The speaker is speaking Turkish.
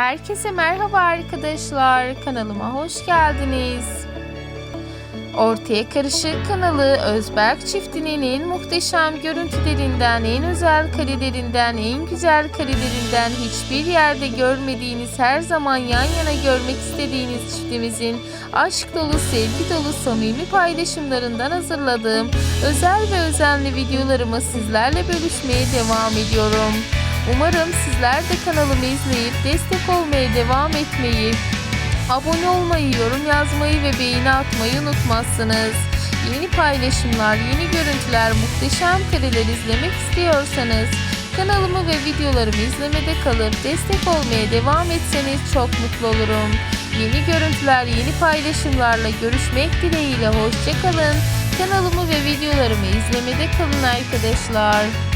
Herkese merhaba arkadaşlar. Kanalıma hoş geldiniz. Ortaya Karışık kanalı Özberk çiftinin en muhteşem görüntülerinden, en özel karelerinden, en güzel karelerinden hiçbir yerde görmediğiniz, her zaman yan yana görmek istediğiniz çiftimizin aşk dolu, sevgi dolu, samimi paylaşımlarından hazırladığım özel ve özenli videolarımı sizlerle bölüşmeye devam ediyorum. Umarım sizler de kanalımı izleyip destek olmaya devam etmeyi, abone olmayı, yorum yazmayı ve beğeni atmayı unutmazsınız. Yeni paylaşımlar, yeni görüntüler, muhteşem kareler izlemek istiyorsanız kanalımı ve videolarımı izlemede kalıp destek olmaya devam etseniz çok mutlu olurum. Yeni görüntüler, yeni paylaşımlarla görüşmek dileğiyle hoşçakalın. Kanalımı ve videolarımı izlemede kalın arkadaşlar.